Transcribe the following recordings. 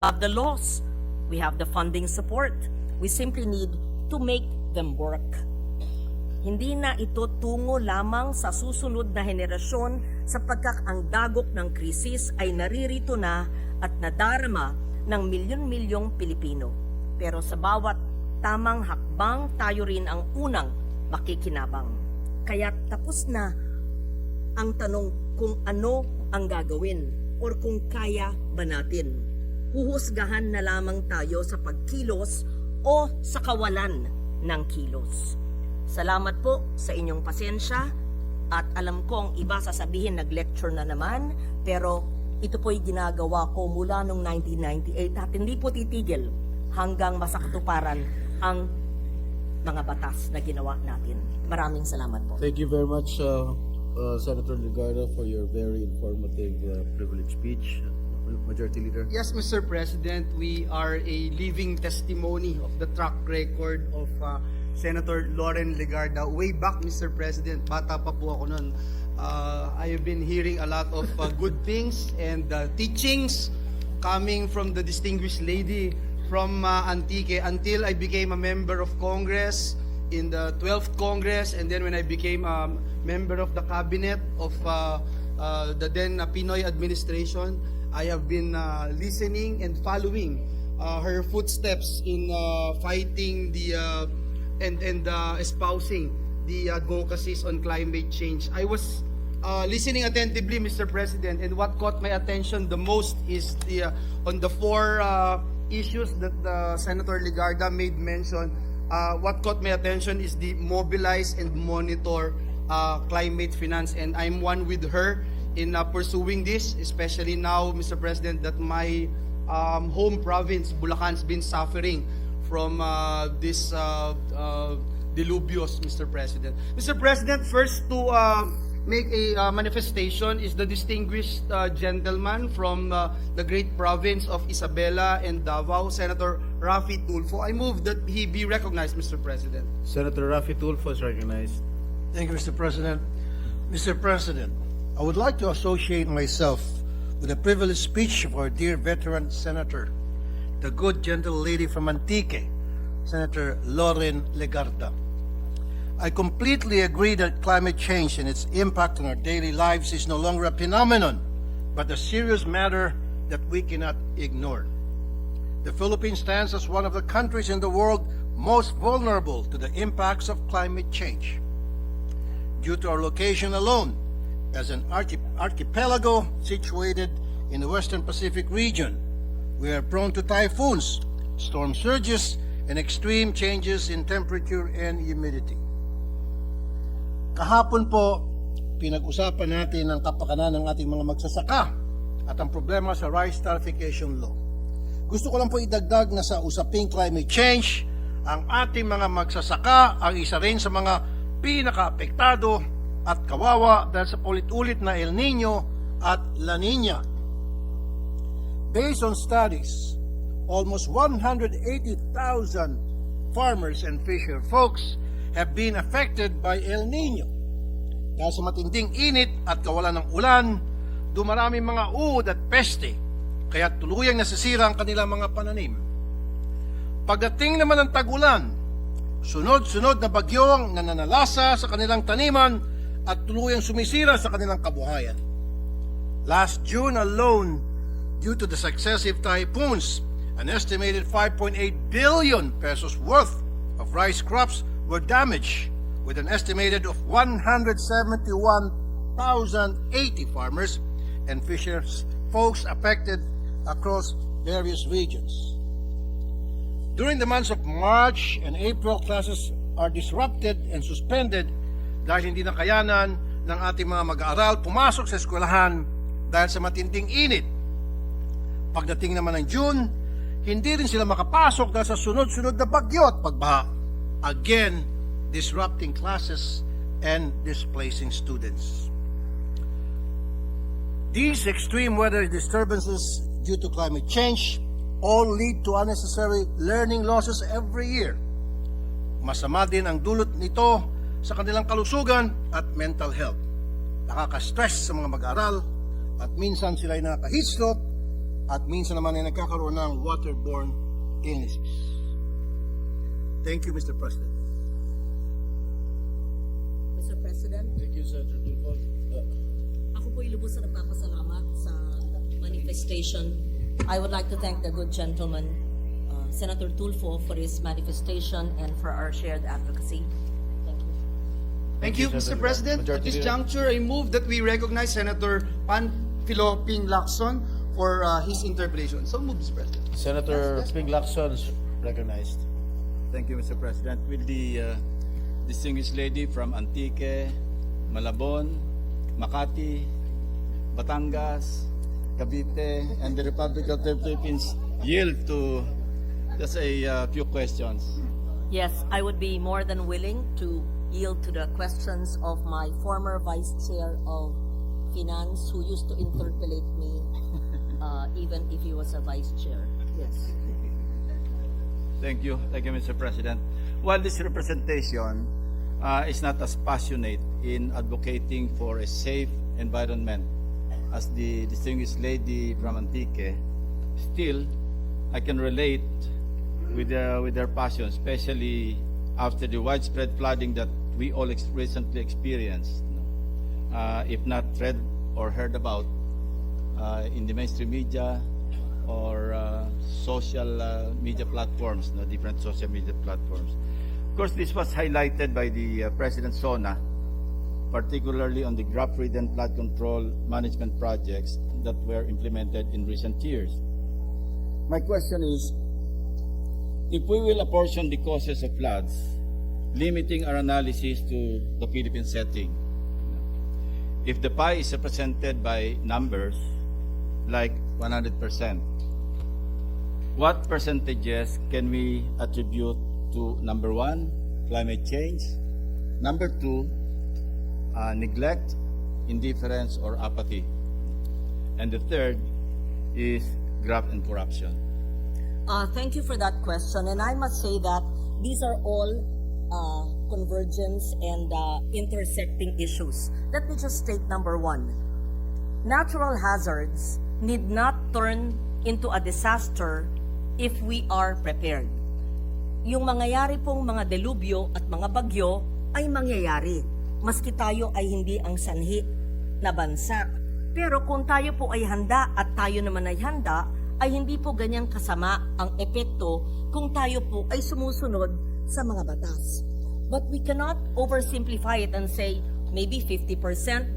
have the laws. We have the funding support. We simply need to make them work. Hindi na ito tungo lamang sa susunod na henerasyon sapagkat ang dagok ng krisis ay naririto na at nadarama ng milyon-milyong Pilipino. Pero sa bawat tamang hakbang, tayo rin ang unang makikinabang. Kaya tapos na ang tanong kung ano ang gagawin or kung kaya ba natin. Huhusgahan na lamang tayo sa pagkilos o sa kawalan ng kilos. Salamat po sa inyong pasensya at alam kong iba sasabihin nag-lecture na naman pero ito po'y ginagawa ko mula noong 1998 at hindi po titigil hanggang masakatuparan ang mga batas na ginawa natin. Maraming salamat po. Thank you very much, uh, uh, Senator Ligarda, for your very informative, uh, privileged speech. Majority Leader. Yes, Mr. President, we are a living testimony of the track record of uh, Senator Lauren Legarda. Way back, Mr. President, bata pa po ako noon. Uh, I have been hearing a lot of uh, good things and uh, teachings coming from the distinguished lady from uh, Antique until I became a member of Congress in the 12th Congress and then when I became a member of the cabinet of uh, uh, the then uh, Pinoy administration, I have been uh, listening and following uh, her footsteps in uh, fighting the uh, and and uh, espousing the advocacies on climate change. I was uh, listening attentively, Mr. President, and what caught my attention the most is the uh, on the four uh, issues that uh, Senator Ligarda made mention. Uh, what caught my attention is the mobilize and monitor uh, climate finance, and I'm one with her in uh, pursuing this, especially now, Mr. President, that my um, home province, Bulacan's been suffering from uh, this uh, uh, deluvios, Mr. President. Mr. President, first to uh, make a uh, manifestation is the distinguished uh, gentleman from uh, the great province of Isabela and Davao, Senator Rafi Tulfo. I move that he be recognized, Mr. President. Senator Rafi Tulfo is recognized. Thank you, Mr. President. Mr. President, I would like to associate myself with the privileged speech of our dear veteran senator, the good, gentle lady from Antique, Senator Lauren Legarda. I completely agree that climate change and its impact on our daily lives is no longer a phenomenon, but a serious matter that we cannot ignore. The Philippines stands as one of the countries in the world most vulnerable to the impacts of climate change due to our location alone as an archi- archipelago situated in the Western Pacific region. We are prone to typhoons, storm surges, and extreme changes in temperature and humidity. Kahapon po, pinag-usapan natin ang kapakanan ng ating mga magsasaka at ang problema sa rice tarification law. Gusto ko lang po idagdag na sa usaping climate change, ang ating mga magsasaka ang isa rin sa mga pinaka-apektado at kawawa dahil sa ulit-ulit na El Nino at La Nina. Based on studies, almost 180,000 farmers and fisher folks have been affected by El Nino. Dahil sa matinding init at kawalan ng ulan, dumarami mga uod at peste, kaya tuluyang nasisira ang kanilang mga pananim. Pagdating naman ng tagulan, sunod-sunod na bagyong nananalasa sa kanilang taniman at tuluyang sumisira sa kanilang kabuhayan. Last June alone, due to the successive typhoons, an estimated 5.8 billion pesos worth of rice crops were damaged, with an estimated of 171,080 farmers and fishers folks affected across various regions. During the months of March and April, classes are disrupted and suspended dahil hindi na kayanan ng ating mga mag-aaral pumasok sa eskwelahan dahil sa matinding init. Pagdating naman ng June, hindi rin sila makapasok dahil sa sunod-sunod na bagyo at pagbaha. Again, disrupting classes and displacing students. These extreme weather disturbances due to climate change all lead to unnecessary learning losses every year. Masama din ang dulot nito sa kanilang kalusugan at mental health. Nakaka-stress sa mga mag-aral at minsan sila ay nakaka-heat stroke at minsan naman ay nagkakaroon ng waterborne illnesses. Thank you, Mr. President. Mr. President, Thank you, Senator Tulfo. Uh, Ako po'y lubos na nagpapasalamat sa manifestation. I would like to thank the good gentleman, uh, Senator Tulfo, for his manifestation and for our shared advocacy. Thank you. Thank you, you, Mr. Senator. President. At this juncture, I move that we recognize Senator Panfilo Ping Lacson for uh, his interpellation. So move, Mr. President. Senator Ping Lacson is recognized. Thank you, Mr. President. Will the uh, distinguished lady from Antique, Malabon, Makati, Batangas, Cavite, and the Republic of the Philippines yield to just a uh, few questions? Yes, I would be more than willing to yield to the questions of my former Vice Chair of Finance who used to interpellate me uh, even if he was a Vice Chair. Yes. Thank you. Thank you, Mr. President. While this representation uh, is not as passionate in advocating for a safe environment as the distinguished lady from Antique, still, I can relate with their, with their passion, especially after the widespread flooding that we all ex- recently experienced. Uh, if not read or heard about uh, in the mainstream media or uh, social uh, media platforms, no, different social media platforms. Of course, this was highlighted by the uh, President Sona, particularly on the drought-ridden flood control management projects that were implemented in recent years. My question is, if we will apportion the causes of floods, limiting our analysis to the Philippine setting, if the pie is represented by numbers like 100%, what percentages can we attribute to number one, climate change, number two, uh, neglect, indifference, or apathy, and the third is graft and corruption? Uh, thank you for that question. And I must say that these are all uh, convergence and uh, intersecting issues. Let me just state number one. Natural hazards need not turn into a disaster if we are prepared. Yung mangyayari pong mga delubyo at mga bagyo ay mangyayari. Maski tayo ay hindi ang sanhi na bansa. Pero kung tayo po ay handa at tayo naman ay handa, ay hindi po ganyang kasama ang epekto kung tayo po ay sumusunod sa mga batas. But we cannot oversimplify it and say maybe 50%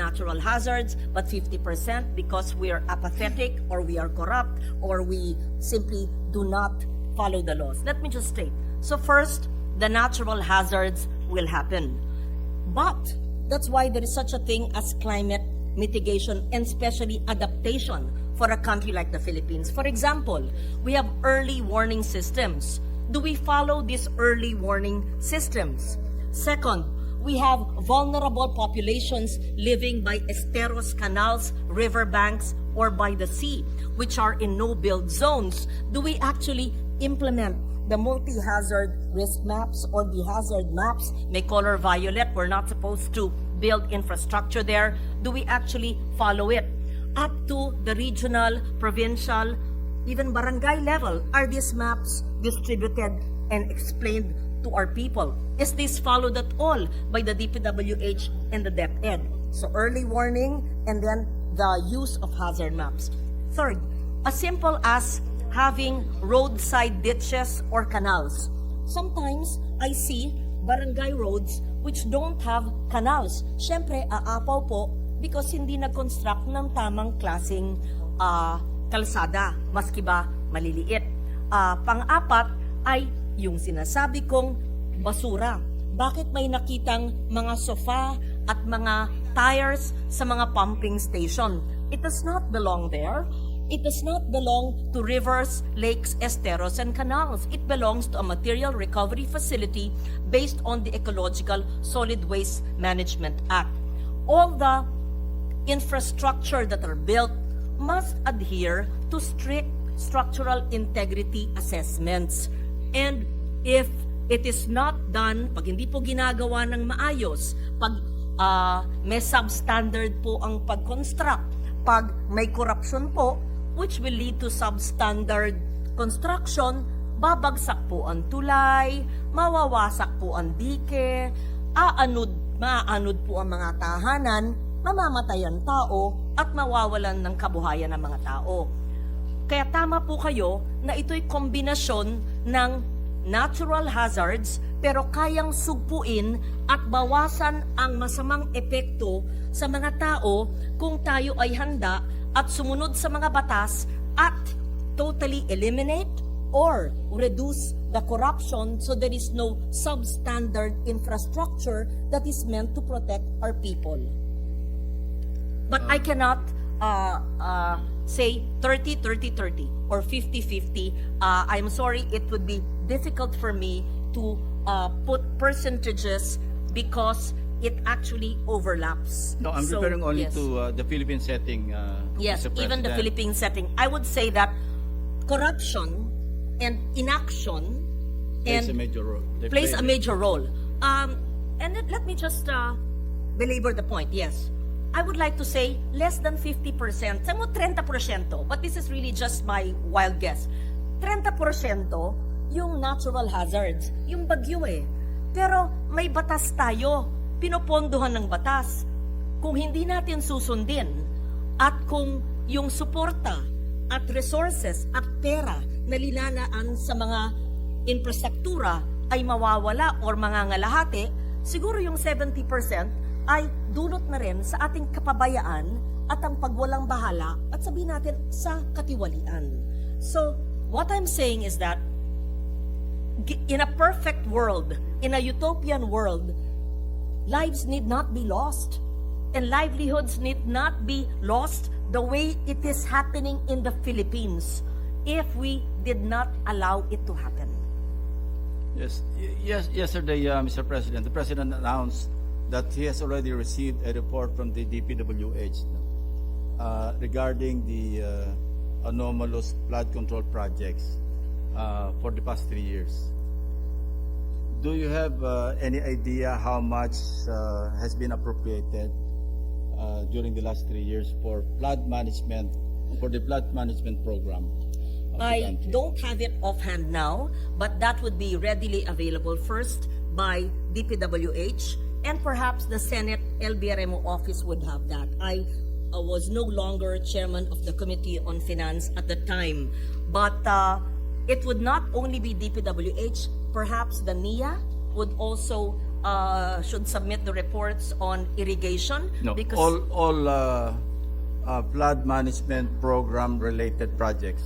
natural hazards, but 50% because we are apathetic or we are corrupt or we simply do not follow the laws. Let me just state. So first, the natural hazards will happen. But that's why there is such a thing as climate mitigation and especially adaptation for a country like the Philippines. For example, we have early warning systems. Do we follow these early warning systems? Second, we have vulnerable populations living by esteros canals, riverbanks, or by the sea, which are in no-build zones. Do we actually implement the multi-hazard risk maps or the hazard maps may color violet. We're not supposed to build infrastructure there. Do we actually follow it? Up to the regional provincial even barangay level are these maps distributed and explained to our people? Is this followed at all by the DPWH and the DepEd so early warning and then the use of hazard maps. Third as simple as having roadside ditches or canals. Sometimes I see barangay roads which don't have canals. Siyempre, aapaw po because hindi nag-construct ng tamang klasing ah, kalsada, maski ba maliliit. Ah, pang-apat ay yung sinasabi kong basura. Bakit may nakitang mga sofa at mga tires sa mga pumping station? It does not belong there. It does not belong to rivers, lakes, esteros, and canals. It belongs to a material recovery facility based on the Ecological Solid Waste Management Act. All the infrastructure that are built must adhere to strict structural integrity assessments. And if it is not done, pag hindi po ginagawa ng maayos, pag ah, may substandard po ang pag-construct, pag may corruption po, which will lead to substandard construction, babagsak po ang tulay, mawawasak po ang dike, aanod, maaanod po ang mga tahanan, mamamatay ang tao, at mawawalan ng kabuhayan ng mga tao. Kaya tama po kayo na ito'y kombinasyon ng natural hazards pero kayang sugpuin at bawasan ang masamang epekto sa mga tao kung tayo ay handa at sumunod sa mga batas at totally eliminate or reduce the corruption so there is no substandard infrastructure that is meant to protect our people. But I cannot uh, uh, say 30, 30, 30 or 50, 50. Uh, I'm sorry, it would be difficult for me to uh, put percentages because it actually overlaps. No, I'm So, referring only yes. to uh, the Philippine setting, uh, Yes, Mr. even the. Philippine setting. I would say that corruption and inaction plays and a major role. They plays play- a major role. Um, and let, let me just uh, belabor the point. Yes, I would like to say less than 50%, sa mo 30%, but this is really just my wild guess. 30% yung natural hazards, yung bagyo eh. Pero may batas tayo, pinopondohan ng batas. Kung hindi natin susundin at kung yung suporta at resources at pera na lilanaan sa mga infrastruktura ay mawawala or mangangalahati, siguro yung 70% ay dulot na rin sa ating kapabayaan at ang pagwalang bahala at sabihin natin sa katiwalian. So, what I'm saying is that in a perfect world, in a utopian world, lives need not be lost and livelihoods need not be lost the way it is happening in the Philippines if we did not allow it to happen. Yes, yes. Yesterday, uh, Mr. President, the President announced that he has already received a report from the DPWH uh, regarding the uh, anomalous flood control projects uh, for the past three years. Do you have uh, any idea how much uh, has been appropriated uh, during the last three years for flood management, for the flood management program? I don't have it offhand now, but that would be readily available first by DPWH and perhaps the Senate LBRMO office would have that. I uh, was no longer chairman of the Committee on Finance at the time, but uh, it would not only be DPWH, perhaps the NIA would also uh, should submit the reports on irrigation No, because all, all uh, uh, flood management program related projects,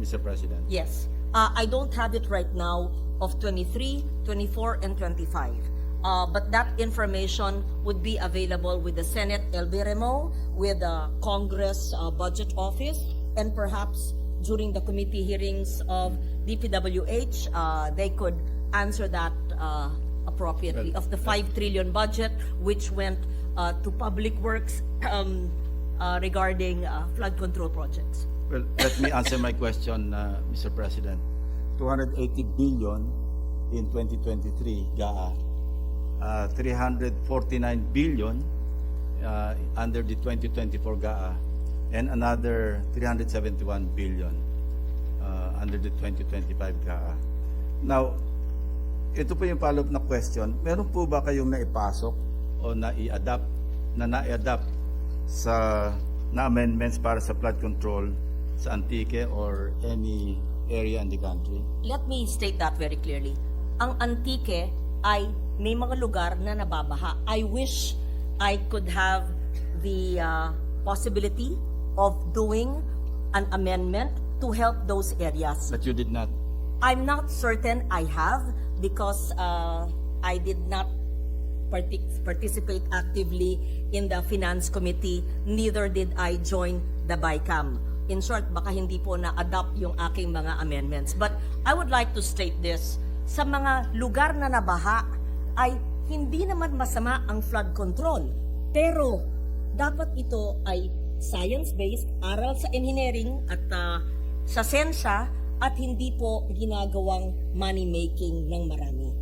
Mr. President. Yes. Uh, I don't have it right now of 23, 24, and 25. Uh, but that information would be available with the Senate LBRMO, with the Congress uh, Budget Office, and perhaps during the committee hearings of DPWH, uh, they could answer that uh, appropriately. Of the 5 trillion budget, which went uh, to public works um, uh, regarding uh, flood control projects. Well, let me answer my question, uh, Mr. President. 280 billion in 2023, GAA. Uh, 349 billion uh, under the 2024 GAA and another 371 billion uh, under the 2025 GAA. Now, ito po yung follow-up na question. Meron po ba kayong naipasok o nai-adapt, na nai-adapt sa na amendments para sa flood control sa Antique or any area in the country? let me state that very clearly. Ang Antique ay may mga lugar na nababaha. I wish I could have the uh, possibility of doing an amendment to help those areas. But you did not. I'm not certain I have because uh, I did not partic- participate actively in the finance committee. Neither did I join the BICAM. In short, baka hindi po na-adopt yung aking mga amendments. But I would like to state this. Sa mga lugar na nabaha ay hindi naman masama ang flood control. Pero dapat ito ay science-based, aral sa engineering at uh, sa sensya at hindi po ginagawang money-making ng marami.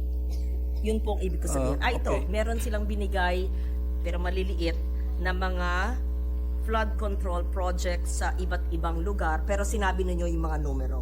Yun po ang ibig ko sabihin. Ah, ah, ito, meron silang binigay, pero maliliit, na mga flood control projects sa iba't ibang lugar pero sinabi ninyo yung mga numero.